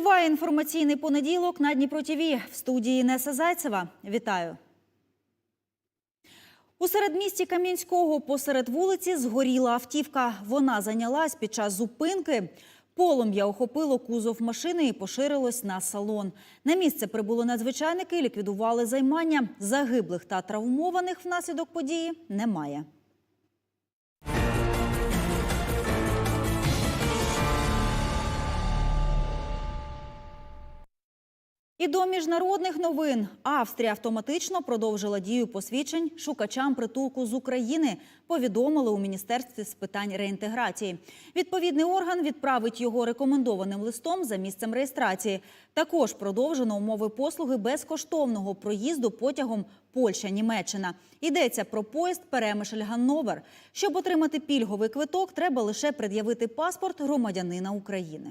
Триває інформаційний понеділок на Дніпро ТІВІ. В студії Неса Зайцева. Вітаю. У середмісті Кам'янського посеред вулиці згоріла автівка. Вона зайнялась під час зупинки. Полум'я охопило кузов машини і поширилось на салон. На місце прибули надзвичайники, ліквідували займання. Загиблих та травмованих внаслідок події немає. І до міжнародних новин Австрія автоматично продовжила дію посвідчень шукачам притулку з України. Повідомили у міністерстві з питань реінтеграції. Відповідний орган відправить його рекомендованим листом за місцем реєстрації. Також продовжено умови послуги безкоштовного проїзду потягом Польща-Німеччина. Йдеться про поїзд Перемишль-Ганновер. Щоб отримати пільговий квиток, треба лише пред'явити паспорт громадянина України.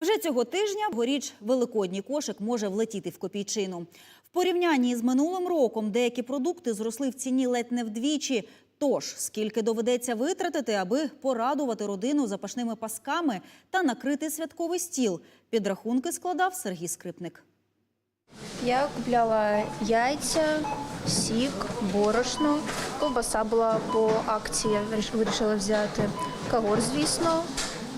Вже цього тижня горіч великодній кошик може влетіти в копійчину. В порівнянні з минулим роком деякі продукти зросли в ціні ледь не вдвічі. Тож, скільки доведеться витратити, аби порадувати родину запашними пасками та накрити святковий стіл, підрахунки складав Сергій Скрипник. Я купляла яйця, сік, борошно. Ковбаса була по акції, вирішила взяти. Кагор, звісно,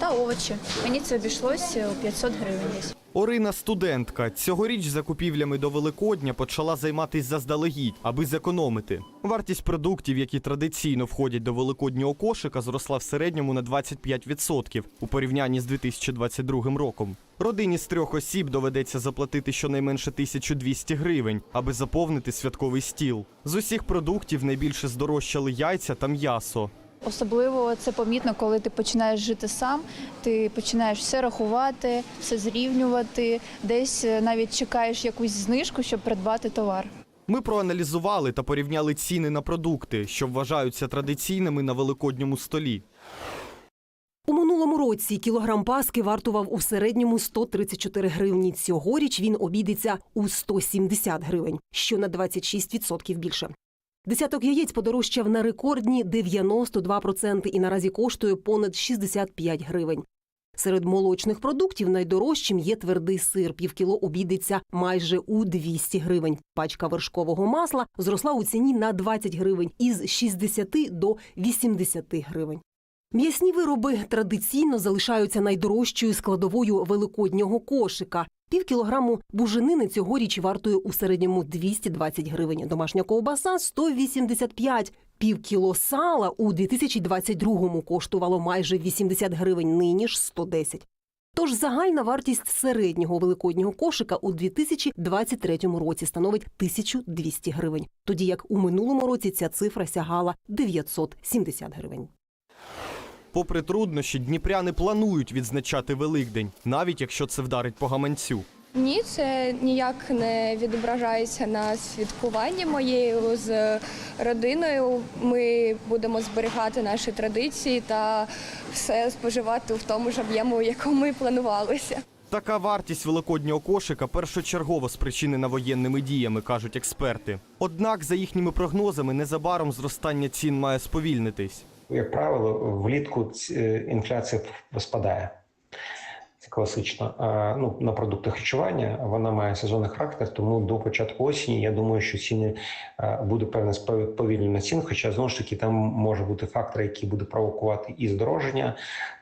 та овочі. Мені це обійшлося у 500 гривень. Орина студентка. Цьогоріч закупівлями до Великодня почала займатися заздалегідь, аби зекономити. Вартість продуктів, які традиційно входять до великоднього кошика, зросла в середньому на 25% у порівнянні з 2022 роком. Родині з трьох осіб доведеться заплатити щонайменше 1200 гривень, аби заповнити святковий стіл. З усіх продуктів найбільше здорожчали яйця та м'ясо. Особливо це помітно, коли ти починаєш жити сам, ти починаєш все рахувати, все зрівнювати, десь е, навіть чекаєш якусь знижку, щоб придбати товар. Ми проаналізували та порівняли ціни на продукти, що вважаються традиційними на великодньому столі. У минулому році кілограм паски вартував у середньому 134 гривні. Цьогоріч він обійдеться у 170 гривень, що на 26% більше. Десяток яєць подорожчав на рекордні 92% і наразі коштує понад 65 гривень. Серед молочних продуктів найдорожчим є твердий сир. Півкіло обійдеться майже у 200 гривень. Пачка вершкового масла зросла у ціні на 20 гривень із 60 до 80 гривень. М'ясні вироби традиційно залишаються найдорожчою складовою великоднього кошика. Пів кілограму буженини цьогоріч вартує у середньому 220 гривень. Домашня ковбаса 185. Пів кіло сала у 2022-му коштувало майже 80 гривень, нині ж 110. Тож загальна вартість середнього великоднього кошика у 2023 році становить 1200 гривень, тоді як у минулому році ця цифра сягала 970 гривень. Попри труднощі, дніпряни планують відзначати Великдень, навіть якщо це вдарить по гаманцю. Ні, це ніяк не відображається на святкуванні моєю з родиною. Ми будемо зберігати наші традиції та все споживати в тому ж об'єму, в якому і планувалося. Така вартість великоднього кошика першочергово спричинена воєнними діями, кажуть експерти. Однак, за їхніми прогнозами, незабаром зростання цін має сповільнитись. Як правило, влітку е, інфляція спадає. Це класично. А, ну, на продукти харчування вона має сезонний характер, тому до початку осені я думаю, що ціни а, буде певне спов- повільнення цін. Хоча знову ж таки там може бути фактор, який буде провокувати і здороження.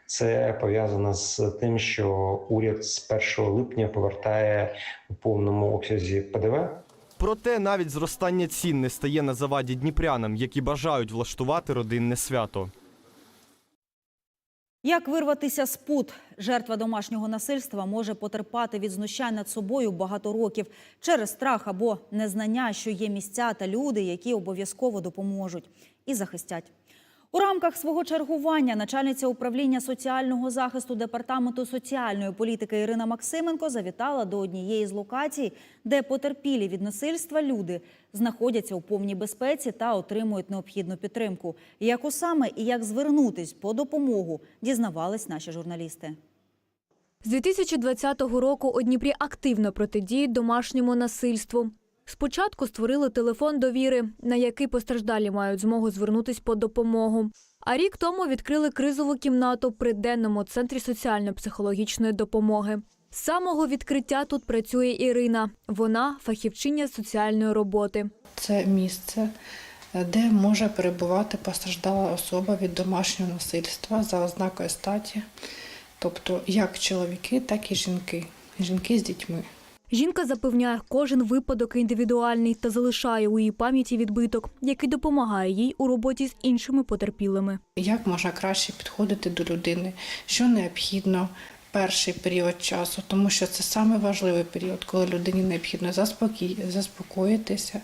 Це пов'язано з тим, що уряд з 1 липня повертає у повному обсязі ПДВ. Проте навіть зростання цін не стає на заваді дніпрянам, які бажають влаштувати родинне свято. Як вирватися з пут? Жертва домашнього насильства може потерпати від знущань над собою багато років через страх або незнання, що є місця та люди, які обов'язково допоможуть і захистять. У рамках свого чергування начальниця управління соціального захисту департаменту соціальної політики Ірина Максименко завітала до однієї з локацій, де потерпілі від насильства люди знаходяться у повній безпеці та отримують необхідну підтримку. Яку саме і як звернутись по допомогу, дізнавались наші журналісти. З 2020 року у Дніпрі активно протидіють домашньому насильству. Спочатку створили телефон довіри, на який постраждалі мають змогу звернутись по допомогу. А рік тому відкрили кризову кімнату при денному центрі соціально-психологічної допомоги. З самого відкриття тут працює Ірина. Вона фахівчиня соціальної роботи. Це місце, де може перебувати постраждала особа від домашнього насильства за ознакою статі, тобто як чоловіки, так і жінки, жінки з дітьми. Жінка запевняє, кожен випадок індивідуальний та залишає у її пам'яті відбиток, який допомагає їй у роботі з іншими потерпілими. Як можна краще підходити до людини, що необхідно перший період часу, тому що це саме період, коли людині необхідно заспокоїтися,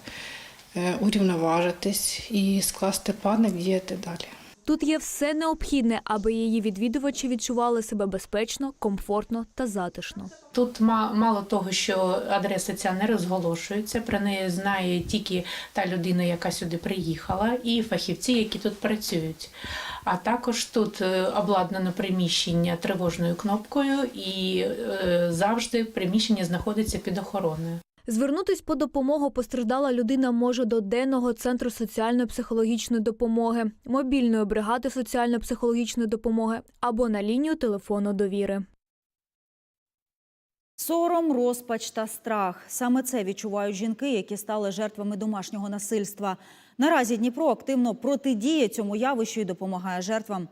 е, урівноважитись і скласти плани, діяти далі. Тут є все необхідне, аби її відвідувачі відчували себе безпечно, комфортно та затишно. Тут ма- мало того, що адреса ця не розголошується, про неї знає тільки та людина, яка сюди приїхала, і фахівці, які тут працюють. А також тут е, обладнано приміщення тривожною кнопкою, і е, завжди приміщення знаходиться під охороною. Звернутись по допомогу постраждала людина може до денного центру соціально-психологічної допомоги, мобільної бригади соціально-психологічної допомоги або на лінію телефону довіри. Сором, розпач та страх саме це відчувають жінки, які стали жертвами домашнього насильства. Наразі Дніпро активно протидіє цьому явищу і допомагає жертвам.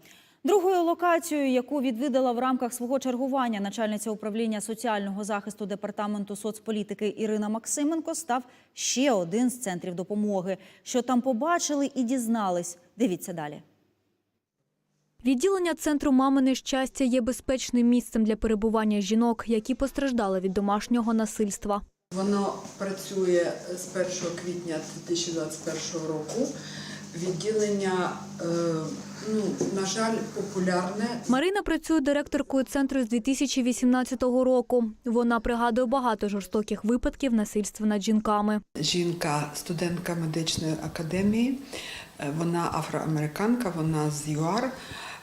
Другою локацією, яку відвідала в рамках свого чергування начальниця управління соціального захисту департаменту соцполітики Ірина Максименко, став ще один з центрів допомоги. Що там побачили і дізнались. Дивіться далі. Відділення центру Мамине щастя є безпечним місцем для перебування жінок, які постраждали від домашнього насильства. Воно працює з 1 квітня 2021 року. Відділення, е, ну, на жаль, популярне. Марина працює директоркою центру з 2018 року. Вона пригадує багато жорстоких випадків насильства над жінками. Жінка, студентка медичної академії, е, вона афроамериканка, вона з ЮАР,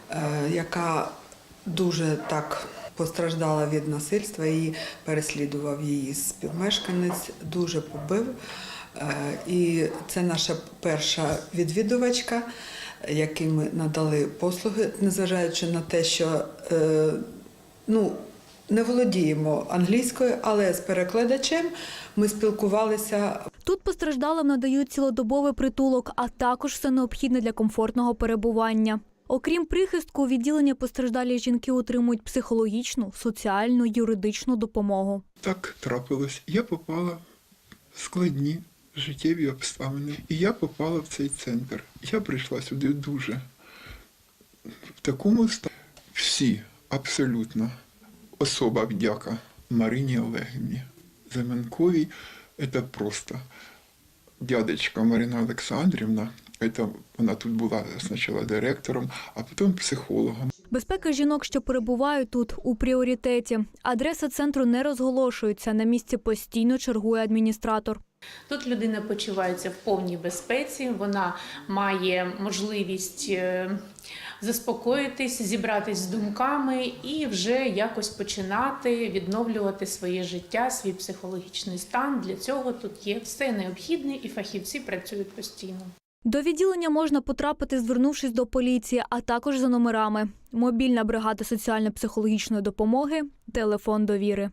е, яка дуже так постраждала від насильства. Її переслідував її співмешканець, дуже побив. Е, І це наша перша відвідувачка, якій ми надали послуги, незважаючи на те, що е, ну, не володіємо англійською, але з перекладачем ми спілкувалися Тут постраждалим надають цілодобовий притулок, а також все необхідне для комфортного перебування. Окрім прихистку, у відділенні постраждалі жінки отримують психологічну, соціальну, юридичну допомогу. Так трапилось. Я попала в складні життєві обставини. І я попала в цей центр. Я прийшла сюди дуже в такому стані. Всі абсолютно особа вдяка Марині Олегівні. Заменковій це просто дядечка Марина Олександрівна. Это вона тут була спочатку директором, а потім психологом. Безпека жінок, що перебувають тут, у пріоритеті. Адреса центру не розголошується. На місці постійно чергує адміністратор. Тут людина почувається в повній безпеці, вона має можливість е, заспокоїтись, зібратись з думками і вже якось починати відновлювати своє життя, свій психологічний стан. Для цього тут є все необхідне, і фахівці працюють постійно. До відділення можна потрапити, звернувшись до поліції, а також за номерами. Мобільна бригада соціально-психологічної допомоги, телефон довіри.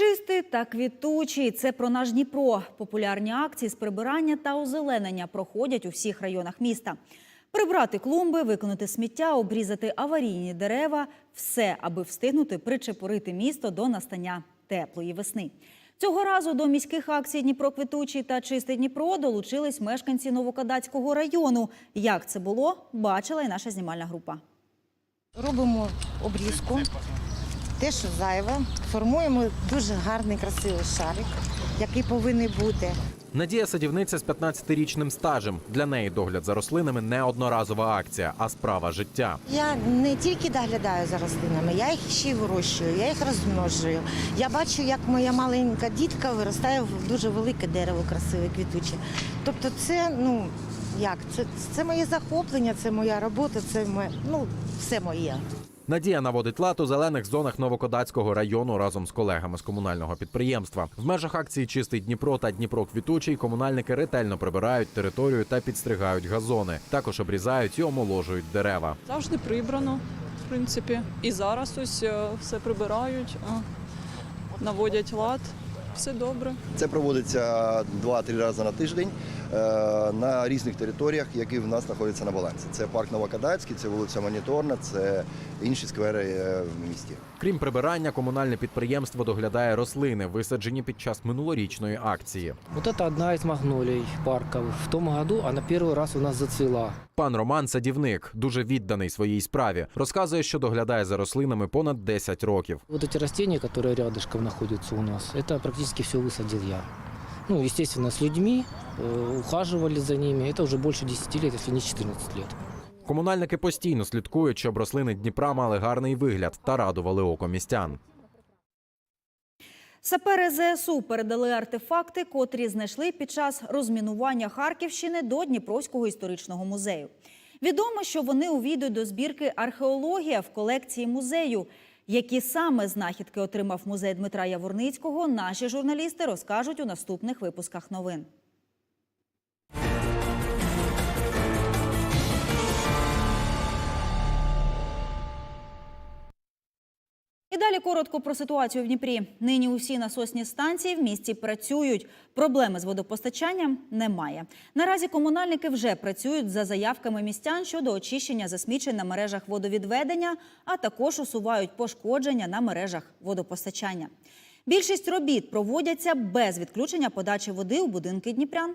Чистий та квітучий – це про наш Дніпро. Популярні акції з прибирання та озеленення проходять у всіх районах міста. Прибрати клумби, виконати сміття, обрізати аварійні дерева – все, аби встигнути причепурити місто до настання теплої весни. Цього разу до міських акцій Дніпро квітучий та Чистий Дніпро долучились мешканці Новокадацького району. Як це було, бачила і наша знімальна група. Робимо обрізку, те, що зайве, формуємо дуже гарний, красивий шарик, який повинен бути. Надія садівниця з 15-річним стажем. Для неї догляд за рослинами не одноразова акція, а справа життя. Я не тільки доглядаю за рослинами, я їх ще й вирощую, я їх розмножую. Я бачу, як моя маленька дітка виростає в дуже велике дерево, красиве, квітуче. Тобто, це ну як це, це моє захоплення, це моя робота, це моє, ну все моє. Надія наводить лад у зелених зонах Новокодацького району разом з колегами з комунального підприємства. В межах акції Чистий Дніпро та Дніпро Квітучий комунальники ретельно прибирають територію та підстригають газони. Також обрізають і омоложують дерева. Завжди прибрано, в принципі. І зараз ось е, все прибирають, е, наводять лад. Все добре. Це проводиться 2-3 рази на тиждень на різних територіях, які в нас знаходяться на балансі. Це парк Новокадацький, це вулиця Моніторна, це інші сквери е, в місті. Крім прибирання, комунальне підприємство доглядає рослини, висаджені під час минулорічної акції. Вот это одна из магнолий парка. В том году она первый раз у нас зацвела. Пан Роман садівник, дуже відданий своїй справі. Розказує, що доглядає за рослинами понад 10 років. Вот эти растения, которые рядышком находятся у нас, это практически все высадил я. Ну, естественно, с людьми, э, ухаживали за ними. Это уже больше 10 лет, если не 14 лет. Комунальники постійно слідкують, щоб рослини Дніпра мали гарний вигляд та радували око містян. Сапери ЗСУ передали артефакти, котрі знайшли під час розмінування Харківщини до Дніпровського історичного музею. Відомо, що вони увійдуть до збірки археологія в колекції музею. Які саме знахідки отримав музей Дмитра Яворницького, наші журналісти розкажуть у наступних випусках новин. Далі коротко про ситуацію в Дніпрі. Нині усі насосні станції в місті працюють. Проблеми з водопостачанням немає. Наразі комунальники вже працюють за заявками містян щодо очищення засмічень на мережах водовідведення, а також усувають пошкодження на мережах водопостачання. Більшість робіт проводяться без відключення подачі води у будинки дніпрян.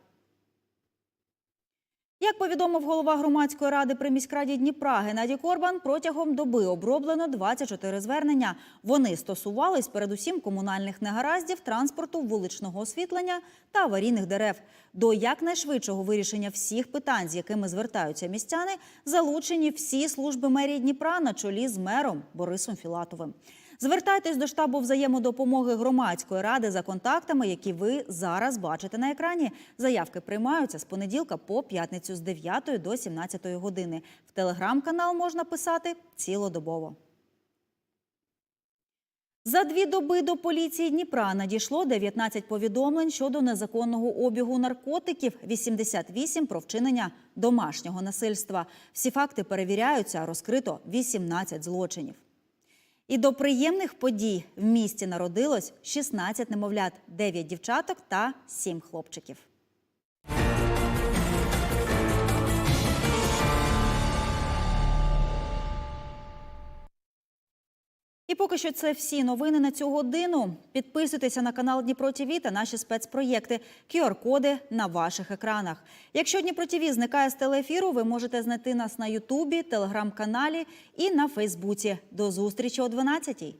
Як повідомив голова громадської ради при міськраді Дніпра Геннадій Корбан, протягом доби оброблено 24 звернення. Вони стосувались передусім комунальних негараздів, транспорту, вуличного освітлення та аварійних дерев. До якнайшвидшого вирішення всіх питань, з якими звертаються містяни, залучені всі служби мерії Дніпра на чолі з мером Борисом Філатовим. Звертайтесь до штабу взаємодопомоги громадської ради за контактами, які ви зараз бачите на екрані. Заявки приймаються з понеділка по п'ятницю з 9 до 17 години. В телеграм-канал можна писати цілодобово. За дві доби до поліції Дніпра надійшло 19 повідомлень щодо незаконного обігу наркотиків, 88 про вчинення домашнього насильства. Всі факти перевіряються, розкрито 18 злочинів. І до приємних подій в місті народилось 16 немовлят, 9 дівчаток та 7 хлопчиків. І поки що це всі новини на цю годину. Підписуйтеся на канал Дніпро ТІВІ та наші спецпроєкти. QR-коди на ваших екранах. Якщо Дніпро ТІВІ зникає з телеефіру, ви можете знайти нас на Ютубі, телеграм-каналі і на Фейсбуці. До зустрічі о 12-й.